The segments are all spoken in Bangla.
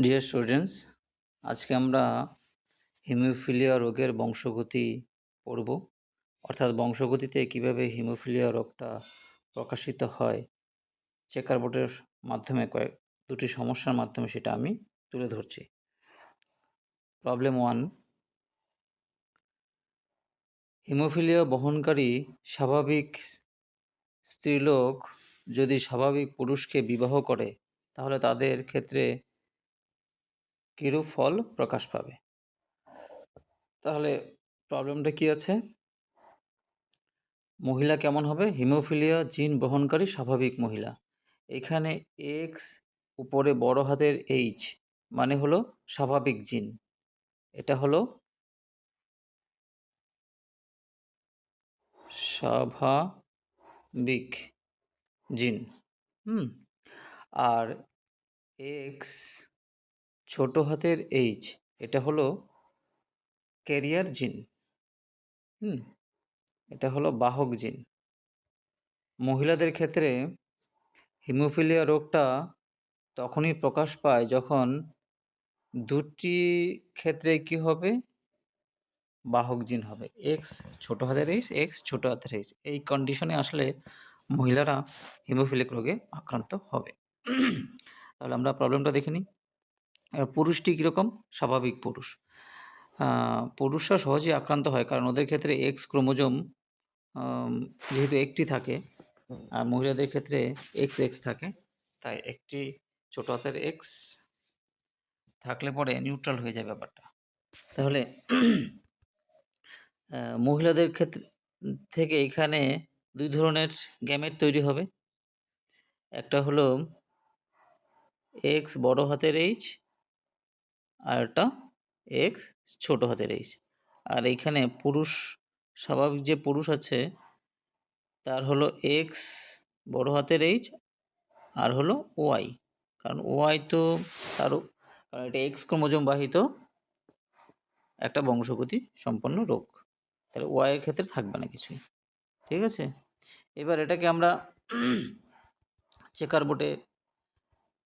ডিয়ার স্টুডেন্টস আজকে আমরা হিমোফিলিয়া রোগের বংশগতি পড়ব। অর্থাৎ বংশগতিতে কীভাবে হিমোফিলিয়া রোগটা প্রকাশিত হয় চেকার বোর্ডের মাধ্যমে কয়েক, দুটি সমস্যার মাধ্যমে সেটা আমি তুলে ধরছি। প্রবলেম ওয়ান হিমোফিলিয়া বহনকারী স্বাভাবিক স্ত্রীলোক যদি স্বাভাবিক পুরুষকে বিবাহ করে, তাহলে তাদের ক্ষেত্রে কিরূপ ফল প্রকাশ পাবে? তাহলে প্রবলেমটা কি আছে? মহিলা কেমন হবে? হিমোফিলিয়া জিন বহনকারী স্বাভাবিক মহিলা। এখানে এক্স উপরে বড় হাতের এইচ মানে হলো স্বাভাবিক জিন। এটা হলো স্বাভাবিক জিন। হুম। আর এক্স ছোট হাতের এইচ এটা হলো ক্যারিয়ার জিন। হুম, এটা হলো বাহক জিন। মহিলাদের ক্ষেত্রে হিমোফিলিয়া রোগটা তখনই প্রকাশ পায় যখন দুটি ক্ষেত্রে কি হবে? বাহক জিন হবে। এক্স ছোট হাতের এইচ এক্স ছোট হাতের এইচ এই কন্ডিশনে আসলে মহিলারা হিমোফিলিক রোগে আক্রান্ত হবে। তাহলে আমরা প্রবলেমটা দেখে নিই। পুরুষটি কীরকম? স্বাভাবিক পুরুষ। পুরুষরা সহজেই আক্রান্ত হয় কারণ ওদের ক্ষেত্রে এক্স ক্রোমোজোম যেহেতু একটি থাকে আর মহিলাদের ক্ষেত্রে এক্স এক্স থাকে, তাই একটি ছোট হাতের এক্স থাকলে পরে নিউট্রাল হয়ে যায় ব্যাপারটা। তাহলে মহিলাদের ক্ষেত্রে থেকে এখানে দুই ধরনের গ্যামেট তৈরি হবে। একটা হলো এক্স বড় হাতের এইচ আর একটা এক্স ছোট হাতের এইচ আর এইখানে পুরুষ, স্বাভাবিক যে পুরুষ আছে, তার হলো এক্স বড় হাতের এইচ আর হলো ওয়াই কারণ ওয়াই তো তারও, কারণ এটা এক্স ক্রোমোজোম বাহিত একটা বংশগতি সম্পন্ন রোগ। তাহলে ওয়াইয়ের ক্ষেত্রে থাকবে না কিছুই। ঠিক আছে? এবার এটাকে আমরা চেকার বোর্ডে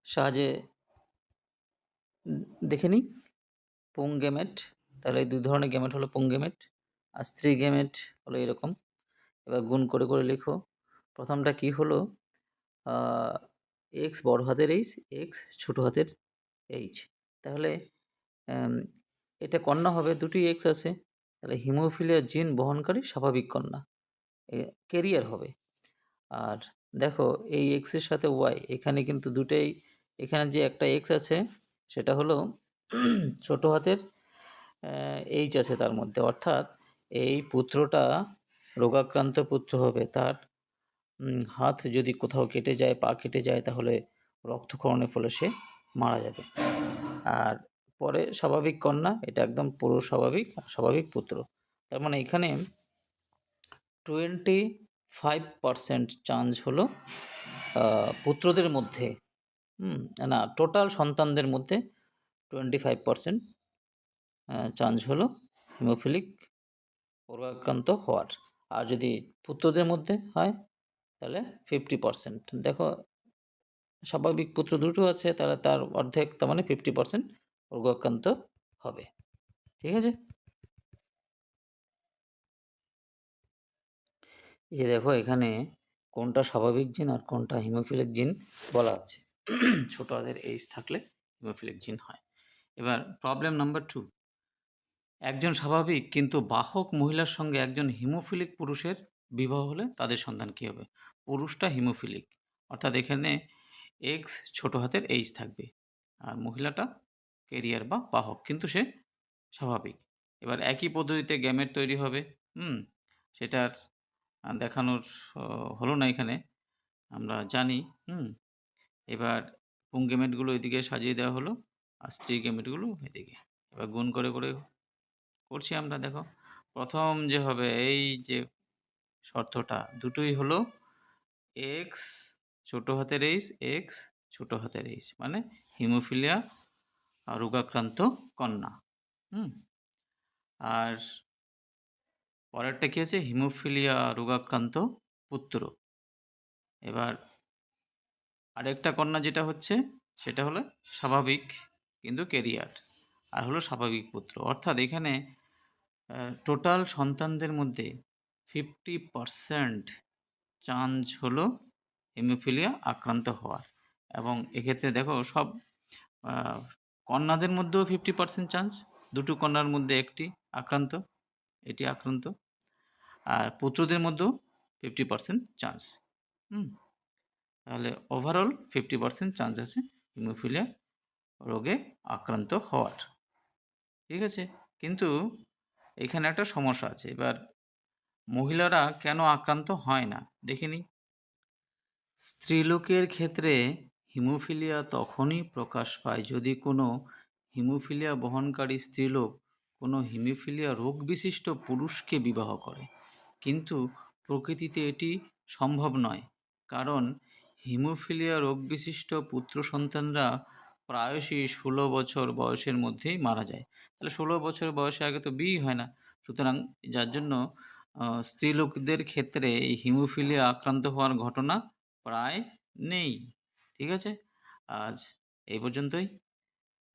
সাহায্যে দেখে নিই। পুং গেমেট তাহলে দুই ধরনের গেমেট হলো পুং গেমেট আর স্ত্রী গেমেট হলো এরকম। এবার গুণ করে করে লিখো। প্রথমটা কি হলো? এক্স বড় হাতের এইচ এক্স ছোট হাতের এইচ তাহলে এটা কন্যা হবে, দুটি এক্স আছে। তাহলে হিমোফিলিয়া জিন বহনকারী স্বাভাবিক কন্যা। কেরিয়ার হবে। আর দেখো, এই এক্সের সাথে ওয়াই এখানে কিন্তু দুটোই, এখানে যে একটা এক্স আছে সেটা হলো ছোট হাতের এইচ আছে তার মধ্যে। অর্থাৎ এই পুত্রটা রোগাক্রান্ত পুত্র হবে। তার হাত যদি কোথাও কেটে যায়, পা কেটে যায়, তাহলে রক্তক্ষরণের ফলে সে মারা যাবে। আর পরে স্বাভাবিক কন্যা, এটা একদম পুরো স্বাভাবিক স্বাভাবিক পুত্র। তার মানে এখানে টোয়েন্টি ফাইভ পারসেন্ট চান্স হলো পুত্রদের মধ্যে হুম, না টোটাল সন্তানদের মধ্যে টোয়েন্টি ফাইভ পারসেন্ট চান্স হলো হিমোফিলিক রোগাক্রান্ত হওয়ার। আর যদি পুত্রদের মধ্যে হয়, তাহলে ফিফটি পারসেন্ট দেখো, স্বাভাবিক পুত্র দুটো আছে, তাহলে তার অর্ধেক, তার মানে ফিফটি পারসেন্ট রোগাক্রান্ত হবে। ঠিক আছে? এই দেখো, এখানে কোনটা স্বাভাবিক জিন আর কোনটা হিমোফিলিক জিন বলা আছে। ছোট হাতের এইজ থাকলে হিমোফিলিক জিন হয়। এবার প্রবলেম নাম্বার টু একজন স্বাভাবিক কিন্তু বাহক মহিলার সঙ্গে একজন হিমোফিলিক পুরুষের বিবাহ হলে তাদের সন্তান কী হবে? পুরুষটা হিমোফিলিক, অর্থাৎ এখানে এক্স ছোট হাতের এইজ থাকবে আর মহিলাটা কেরিয়ার বা বাহক, কিন্তু সে স্বাভাবিক। এবার একই পদ্ধতিতে গ্যামেট তৈরি হবে, হুম, সেটার দেখানোর হলো না এখানে, আমরা জানি, হুম এবার পুং গেমেটগুলো এদিকে সাজিয়ে দেওয়া হলো আর স্ত্রী গেমেটগুলো এদিকে। এবার গুণ করে করে করছি আমরা, দেখো। প্রথম যে হবে এই যে শর্তটা, দুটোই হলো এক্স ছোটো হাতের এইচ এক্স ছোটো হাতের এইচ মানে হিমোফিলিয়া রোগাক্রান্ত কন্যা, হুম? আর পরেরটা কী আছে? হিমোফিলিয়া রোগাক্রান্ত পুত্র। এবার আরেকটা কন্যা যেটা হচ্ছে, সেটা হলো স্বাভাবিক কিন্তু কেরিয়ার আর হলো স্বাভাবিক পুত্র। অর্থাৎ এখানে টোটাল সন্তানদের মধ্যে ফিফটি পারসেন্ট চান্স হলো হিমোফিলিয়া আক্রান্ত হওয়ার। এবং এক্ষেত্রে দেখো, সব কন্যাদের মধ্যেও ফিফটি পার্সেন্ট চান্স দুটো কন্যার মধ্যে একটি আক্রান্ত, এটি আক্রান্ত, আর পুত্রদের মধ্যেও ফিফটি পার্সেন্ট চান্স হুম? তাহলে ওভারঅল ফিফটি পার্সেন্ট চান্স আছে হিমোফিলিয়া রোগে আক্রান্ত হওয়ার। ঠিক আছে? কিন্তু এখানে একটা সমস্যা আছে। এবার মহিলারা কেন আক্রান্ত হয় না? দেখে নিই। স্ত্রীলোকের ক্ষেত্রে হিমোফিলিয়া তখনই প্রকাশ পায় যদি কোনো হিমোফিলিয়া বহনকারী স্ত্রীলোক কোনো হিমোফিলিয়া রোগ বিশিষ্ট পুরুষকে বিবাহ করে। কিন্তু প্রকৃতিতে এটি সম্ভব নয়। কারণ হিমোফিলিয়া রোগ বিশিষ্ট পুত্র সন্তানরা প্রায়শই ষোলো বছর বয়সের মধ্যেই মারা যায়। তাহলে ষোলো বছর বয়সে আগে তো বিয়ে হয় না। সুতরাং যার জন্য স্ত্রীলোকদের ক্ষেত্রে এই হিমোফিলিয়া আক্রান্ত হওয়ার ঘটনা প্রায় নেই। ঠিক আছে? আজ এই পর্যন্তই।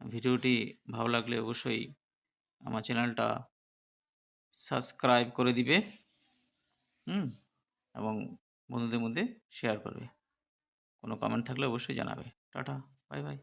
ভিডিওটি ভালো লাগলে অবশ্যই আমার চ্যানেলটা সাবস্ক্রাইব করে দিবে। হুম? এবং বন্ধুদের মধ্যে শেয়ার করবে। কোনো কমেন্ট থাকলে অবশ্যই জানাবে। Tata bye bye